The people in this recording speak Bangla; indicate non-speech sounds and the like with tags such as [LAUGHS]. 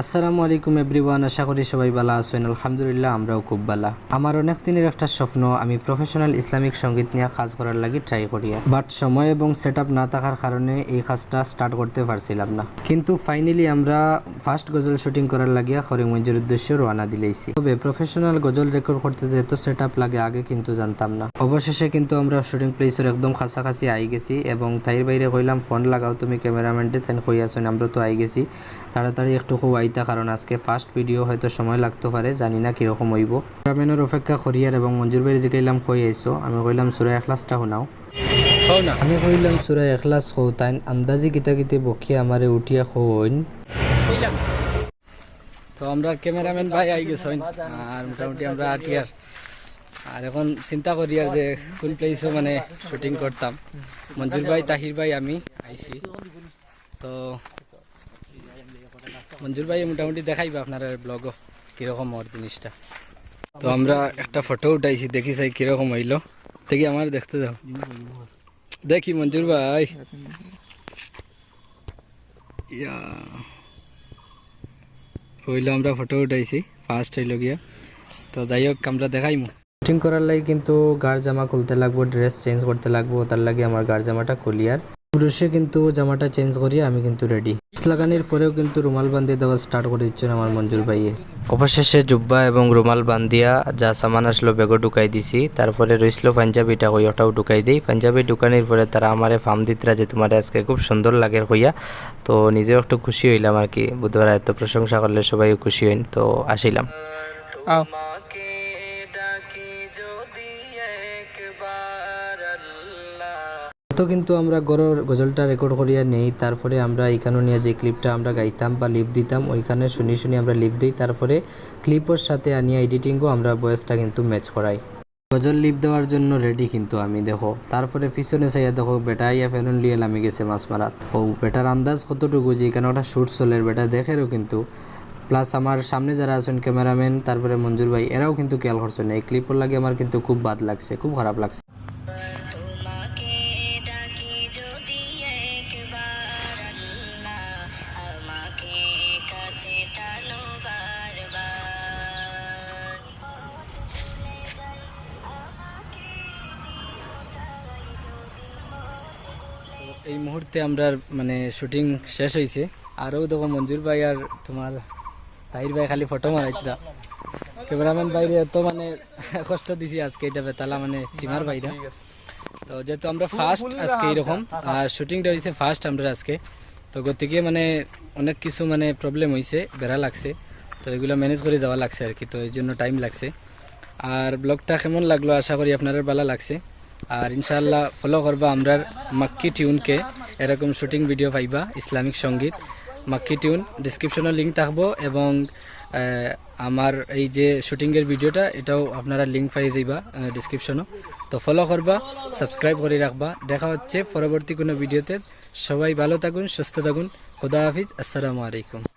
আসসালামু আলাইকুম এভরিওয়ান, আশা করি সবাই ভালো আছেন। আলহামদুলিল্লাহ, আমরাও খুব ভালো। আমার অনেক দিনের একটা স্বপ্ন, আমি প্রফেশনাল ইসলামিক সংগীত নিয়ে কাজ করার লাগি ট্রাই করি। বাট সময় এবং সেট না থাকার কারণে এই কাজটা স্টার্ট করতে পারছিলাম না। কিন্তু ফাইনালি আমরা ফার্স্ট গজল শুটিং করার লাগিয়া খরিমঞ্জের উদ্দেশ্যে রওনা দিলেইছি। তবে প্রফেশনাল গজল রেকর্ড করতে যে এত সেট লাগে, আগে কিন্তু জানতাম না। অবশেষে কিন্তু আমরা শুটিং প্লেসের একদম কাছাকাছি আই গেছি এবং তাইর বাইরে কইলাম, ফোন লাগাও তুমি ক্যামেরাম্যানটে তাই কই আসুন আমরা তো আই গেছি। তাড়াতাড়ি একটু খুব আইতা কারণ আজকে ফার্স্ট ভিডিও হয়তো সময় লাগতে পারে জানি না কীরকম হইব। ক্যামেরাম্যানের অপেক্ষা করিয়ার এবং মঞ্জুর যে কইলাম কই আইসো আমি কইলাম সুরা এখলাসটা শুনাও। আমি কইলাম সুরা এখলাস কৌ তাই আন্দাজি কিতা কিতে বকিয়ে আমারে উঠিয়া কইন। তো আমরা ক্যামেরাম্যান ভাই আই গেছেন আর মোটামুটি আমরা আটিয়ার। আর এখন চিন্তা করি আর যে কোন প্লেসও মানে শুটিং করতাম। মঞ্জুর ভাই তাহির ভাই আমি আইছি। তো মঞ্জুর ভাই, মোটামুটি দেখাইবা আপনার ব্লগ কীরকম ওর জিনিসটা। তো আমরা একটা ফটো উঠাইছি, দেখি চাই কীরকম হইল। দেখি আমার দেখতে দাও। দেখি মঞ্জুর ভাই। ইয়া। হইল আমরা ফটো উঠাইছি ফার্স্ট হইল গিয়া। তো যাই হোক, আমরা দেখাইমু। শুটিং করার লাগে কিন্তু গার জামা খুলতে লাগবো ড্রেস চেঞ্জ করতে লাগবো, তার লাগে আমার গার জামাটা খুলিয়ার পুরুষে কিন্তু জামাটা চেঞ্জ করিয়া আমি কিন্তু রেডি লাগানির পরেও কিন্তু রুমাল বান্ধিয়ে দেওয়া স্টার্ট করে দিচ্ছেন আমার মঞ্জুর ভাইয়ে। অবশেষে জুব্বা এবং রুমাল বান্ধিয়া যা সামান আসলো বেগও ঢুকাই দিছি। তারপরে রইসলো পাঞ্জাবিটা কই ওটাও ঢুকাই দিই। পাঞ্জাবি ঢুকানির পরে তারা আমারে ফার্ম দিতরা যে তোমার আজকে খুব সুন্দর লাগে কইয়া। তো নিজেও একটু খুশি হইলাম আর কি। বুধবার এত প্রশংসা করলে সবাই খুশি হইন তো আসিলাম। তো কিন্তু আমরা গরর গজলটা রেকর্ড করিয়া নেই। তারপরে আমরা এখানে নিয়ে যে ক্লিপটা আমরা গাইতাম বা লিপ দিতাম, ওইখানে শুনি শুনি আমরা লিপ দিই। তারপরে ক্লিপের সাথে আনিয়া এডিটিংও আমরা ভয়েসটা কিন্তু ম্যাচ করাই। গজল লিপ দেওয়ার জন্য রেডি কিন্তু আমি, দেখো। তারপরে পিছনে চাইয়া দেখো, বেটা, ইয়া ফেলন লিয়ে নামি গেছে মাছ মারাত। ও, বেটার আন্দাজ কতটুকু যে এখানে ওটা শ্যুট চলের বেটা, দেখেরও কিন্তু। প্লাস আমার সামনে যারা আছেন ক্যামেরাম্যান তারপরে মঞ্জুর ভাই, এরাও কিন্তু খেয়াল করছেন এই ক্লিপের লাগে আমার কিন্তু খুব বাদ লাগছে, খুব খারাপ লাগছে। এই মুহূর্তে আমরা মানে শুটিং শেষ হয়েছে আরও দেখো মঞ্জুর ভাই আর তোমার তাহির ভাই খালি ফটো মারাইতরা। ক্যামেরাম্যান বাইরে এত মানে [LAUGHS] কষ্ট দিছি আজকে এটা বেতালা মানে সীমার বাইরে তো যেহেতু আমরা ফার্স্ট আজকে এরকম আর শুটিংটা হয়েছে ফার্স্ট আমরা আজকে। তো গতিকে মানে অনেক কিছু মানে প্রবলেম হয়েছে বেড়া লাগছে। তো এগুলো ম্যানেজ করে যাওয়া লাগছে আর কি তো এই জন্য টাইম লাগছে। আর ব্লগটা কেমন লাগল আশা করি আপনাদের ভালো লাগছে। আর ইনশাআল্লাহ ফলো করবা আমরার মাক্কি টিউনকে এরকম শুটিং ভিডিও পাইবা, ইসলামিক সংগীত। মাক্কি টিউন ডিসক্রিপশনের লিঙ্ক থাকব এবং আমার এই যে শুটিংয়ের ভিডিওটা এটাও আপনারা লিঙ্ক পাই যাইবা ডিসক্রিপশনও তো ফলো করবা সাবস্ক্রাইব করে রাখবা। দেখা হচ্ছে পরবর্তী কোনো ভিডিওতে সবাই ভালো থাকুন, সুস্থ থাকুন। খুদা হাফিজ, আসসালামু আলাইকুম।